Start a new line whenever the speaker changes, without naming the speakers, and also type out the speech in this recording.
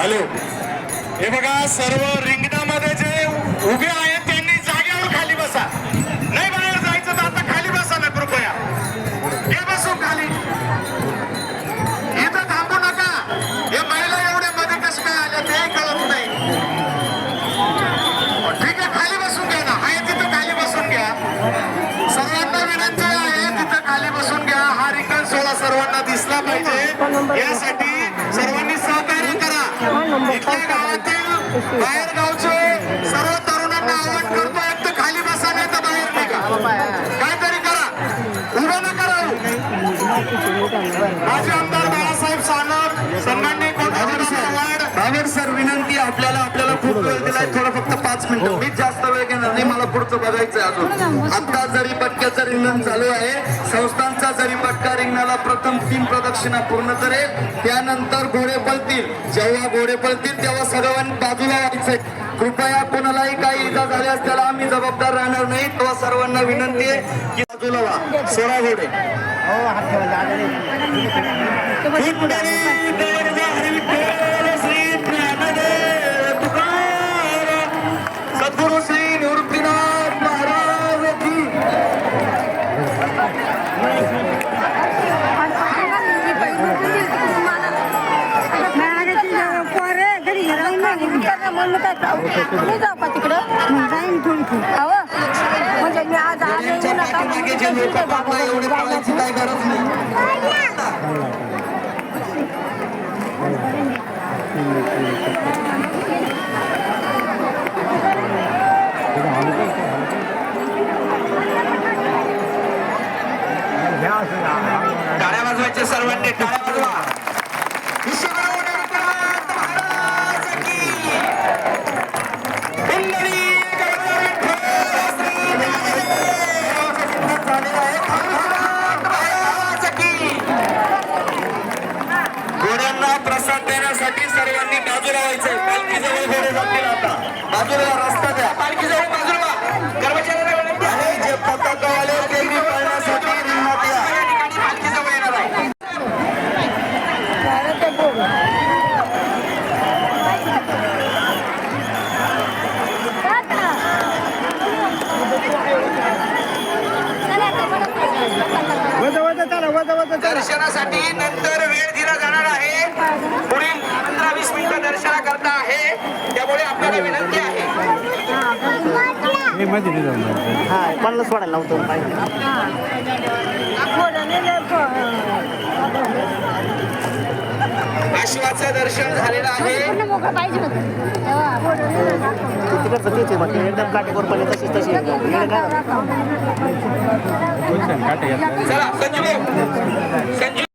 Hello. हे बघा सर्व रिंगणामध्ये जे उभे आहेत त्यांनी जागेवर खाली बसा. नाही बाहेर जायचं तर आता खाली बसा ना कृपया. हे बसू खाली. इथं थांबू नका. हे महिला एवढ्या मध्ये कसं काय आल्या ते कळत नाही. ठीक आहे खाली बसून घ्या ना. आहे तिथं खाली बसून घ्या. सर्वांना विनंती आहे तिथं खाली बसून घ्या. हा रिंगण सोहळा सर्वांना दिसला पाहिजे. यासाठी सर्वांनी करा बाहेर गावचे सर्व तरुणांना आवाहन करतो एक तर खाली बसा नाही तर बाहेर निघा. काहीतरी करा. उभं नका राहू माझे आमदार बाळासाहेब सानप आव्हाड
बाबर सर विनंती आपल्याला आपल्याला खूप वेळ दिलाय. थोडं फक्त पाच मिनिटं. मीच जास्त पुढचं बघायचं आहे अजून आता जरी पटक्याचं रिंगण चालू आहे संस्थांचा जरी पटका रिंगणाला प्रथम तीन प्रदक्षिणा पूर्ण करेल त्यानंतर घोडे पळतील. जेव्हा घोडे पळतील तेव्हा सर्वांनी बाजूला व्हायचंय कृपया कोणालाही काही इजा झाल्यास त्याला आम्ही जबाबदार राहणार नाही. तेव्हा सर्वांना विनंती आहे की बाजूला व्हा. सोळा घोडे. श्री
मी जाऊ का तिकडं? जाईन थोडी म्हणजे मी आज आले
गरज नाही.
टाळ्या वाजवायच्या सर्वांनी टाळ्या वाजवा. विश्वगुरु सर्वांनी बाजूला व्हायचंय. पालखीजवळ घोडे जातील आता. बाजूला रस्ता दर्शनासाठी नंतर वेळ दिला जाणार आहे. पुढील पंधरा वीस मिनिटं दर्शनाकरता आहे. त्यामुळे आपल्याला विनंती आहे.
पन्नास वाढायला लावतो.
अश्वाचं दर्शन झालेलं आहे.
एकदम काटेकोर पहिले तशीच तशी.
चला संजू भाऊ. संजू